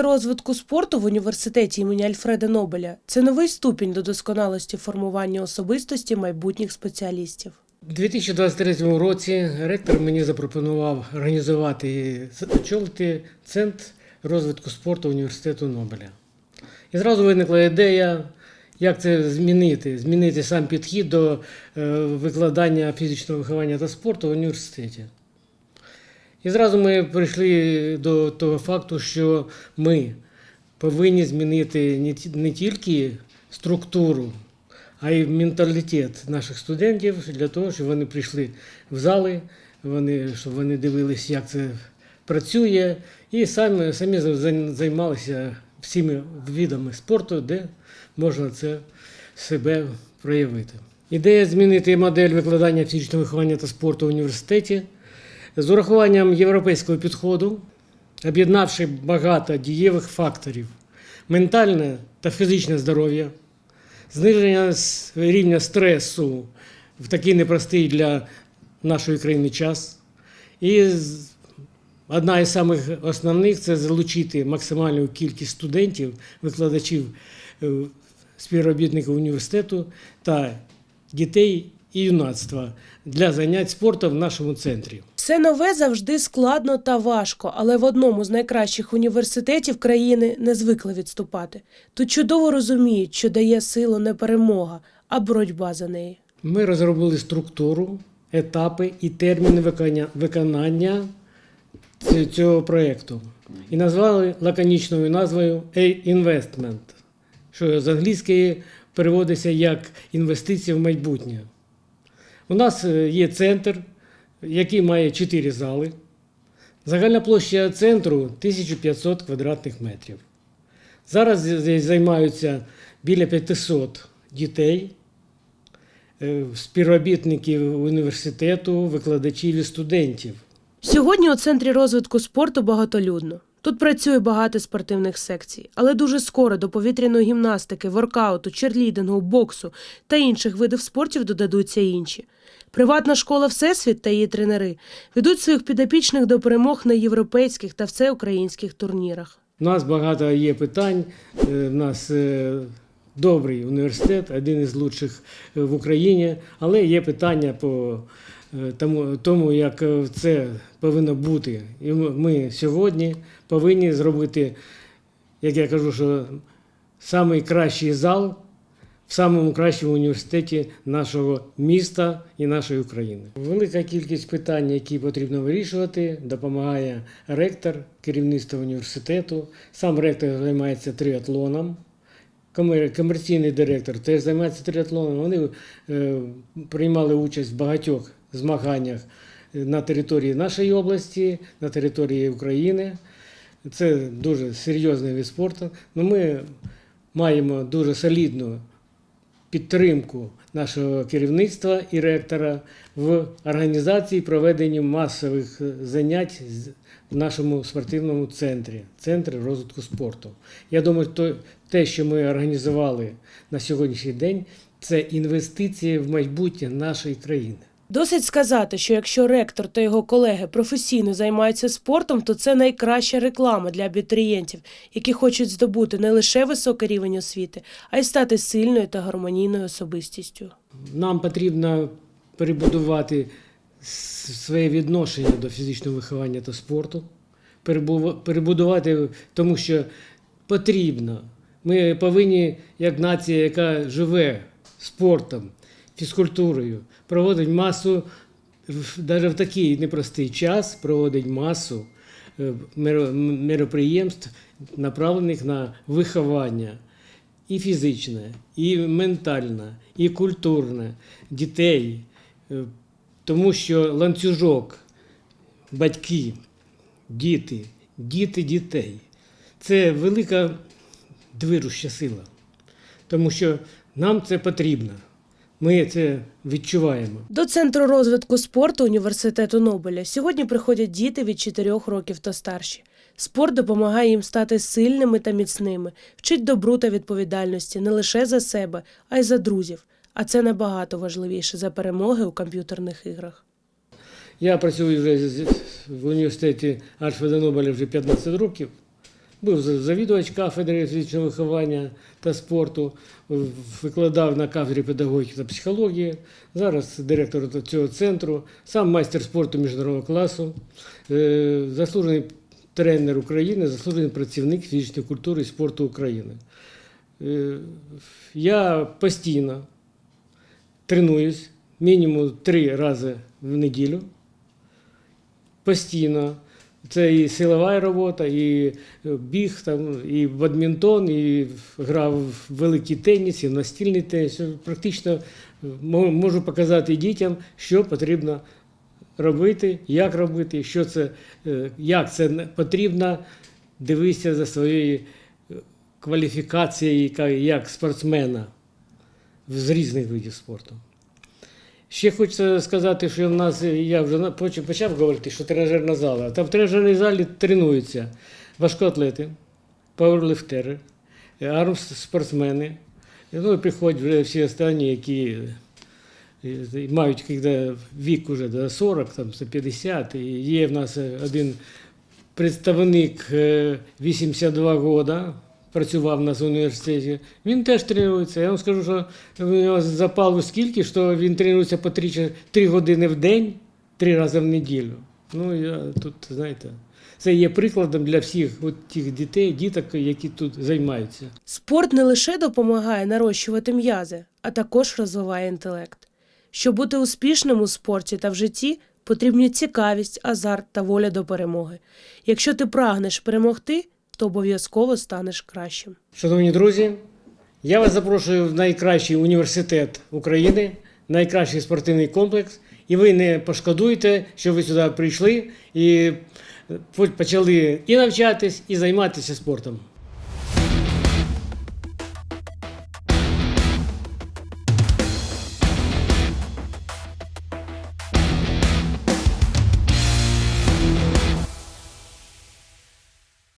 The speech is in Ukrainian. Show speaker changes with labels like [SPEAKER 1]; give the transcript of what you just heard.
[SPEAKER 1] Центр розвитку спорту в університеті імені Альфреда Нобеля це новий ступінь до досконалості формування особистості майбутніх спеціалістів.
[SPEAKER 2] У 2023 році ректор мені запропонував організувати і очолити центр розвитку спорту університету Нобеля. І зразу виникла ідея, як це змінити, змінити сам підхід до е, викладання фізичного виховання та спорту в університеті. І зразу ми прийшли до того факту, що ми повинні змінити не тільки структуру, а й менталітет наших студентів для того, щоб вони прийшли в зали, вони, щоб вони дивилися, як це працює, і самі, самі за- за- займалися всіми видами спорту, де можна це себе проявити. Ідея змінити модель викладання фізичного виховання та спорту в університеті з урахуванням європейського підходу, об'єднавши багато дієвих факторів: ментальне та фізичне здоров'я, зниження рівня стресу в такий непростий для нашої країни час. І одна із самих основних це залучити максимальну кількість студентів, викладачів, е, співробітників університету та дітей і юнацтва для занять спортом в нашому центрі.
[SPEAKER 1] Все нове завжди складно та важко, але в одному з найкращих університетів країни не звикли відступати. Тут чудово розуміють, що дає силу не перемога, а боротьба за неї.
[SPEAKER 2] Ми розробили структуру, етапи і терміни виконання, цього проєкту. І назвали лаконічною назвою A-Investment, що з англійської переводиться як інвестиція в майбутнє. У нас е, є центр, який має 4 зали. Загальна площа центру 1500 квадратних метрів. Зараз займаються біля 500 дітей, е, співробітників університету, викладачів і студентів.
[SPEAKER 1] Сьогодні у центрі розвитку спорту багатолюдно. Тут працює багато спортивних секцій, але дуже скоро до повітряної гімнастики, воркауту, черлідингу, боксу та інших видів спортів додадуться інші. Приватна школа Всесвіт та її тренери ведуть своїх підопічних до перемог на європейських та всеукраїнських турнірах.
[SPEAKER 2] У нас багато є питань. е, У нас е, добрий університет, один із лучших е, в Україні, але є питання по е, тому, тому як е, це повинно бути. І ми- ми сьогодні повинні зробити, як я кажу, що найкращий зал в самому кращому університеті нашого міста і нашої України. Велика кількість питань, які потрібно вирішувати, допомагає ректор, керівництво університету. Сам ректор займається триатлоном. Комерційний директор теж займається триатлоном. Вони е, приймали участь в багатьох змаганнях на території нашої області, на території України. Це дуже серйозний вид спорту. Ну, ми маємо дуже солідну підтримку нашого керівництва і ректора в організації проведення масових занять в нашому спортивному центрі, центрі розвитку спорту. Я думаю, то, те, що ми організували на сьогоднішній день, це інвестиції в майбутнє нашої країни.
[SPEAKER 1] Досить сказати, що якщо ректор та його колеги професійно займаються спортом, то це найкраща реклама для абітурієнтів, які хочуть здобути не лише високий рівень освіти, а й стати сильною та гармонійною особистістю.
[SPEAKER 2] Нам потрібно перебудувати своє відношення до фізичного виховання та спорту, перебу- перебудувати, тому що потрібно. Ми повинні, як нація, яка живе спортом, фізкультурою, проводить масу, навіть в такий непростий час, проводить масу е, мероприємств, направлених на виховання і фізичне, і ментальне, і культурне дітей, Е, тому що ланцюжок, батьки, діти, діти дітей це велика движуща сила, тому що нам це потрібно. Ми це відчуваємо.
[SPEAKER 1] До центру розвитку спорту університету Нобеля сьогодні приходять діти від 4 років та старші. Спорт допомагає їм стати сильними та міцними, вчить добру та відповідальності не лише за себе, а й за друзів. А це набагато важливіше за перемоги у комп'ютерних іграх.
[SPEAKER 2] Я працюю вже в університеті Альфреда Нобеля вже 15 років. Був завідувач кафедри фізичного виховання та спорту, викладав на кафедрі педагогіки та психології. Зараз директор цього центру, сам майстер спорту міжнародного класу, е, заслужений тренер України, заслужений працівник фізичної культури і спорту України. Е, Я постійно тренуюсь мінімум три рази в неділю. Постійно. Це і силова робота, і е, біг, там, і бадмінтон, і грав в великий теніс, і в настільний теніс. Практично е, можу показати дітям, що потрібно робити, як робити, що це, е, як це потрібно дивитися за своєю кваліфікацією як спортсмена з різних видів спорту. Ще хочу сказати, що в нас, е, я вже почав говорити, що тренажерна зала. Та в тренажерній залі тренуються важкоатлети, пауерлифтери, е, армспортсмени. Ну і приходять вже всі останні, які е, мають коли вік уже до 40, там, 50. І є в нас е, один представник е, 82 года, працював в університеті. Він теж тренується. Я вам скажу, що у нього запалу скільки, що він тренується по 3, 3 години в день, 3 рази в неділю. Ну, я тут, знаєте, це є прикладом для всіх от тих дітей, діток, які тут займаються.
[SPEAKER 1] Спорт не лише допомагає нарощувати м'язи, а також розвиває інтелект. Щоб бути успішним у спорті та в житті, потрібні цікавість, азарт та воля до перемоги. Якщо ти прагнеш перемогти, то обов'язково станеш кращим.
[SPEAKER 2] Шановні друзі, я вас запрошую в найкращий університет України, найкращий спортивний комплекс. І ви не пошкодуєте, що ви сюди прийшли і почали і навчатись, і займатися спортом.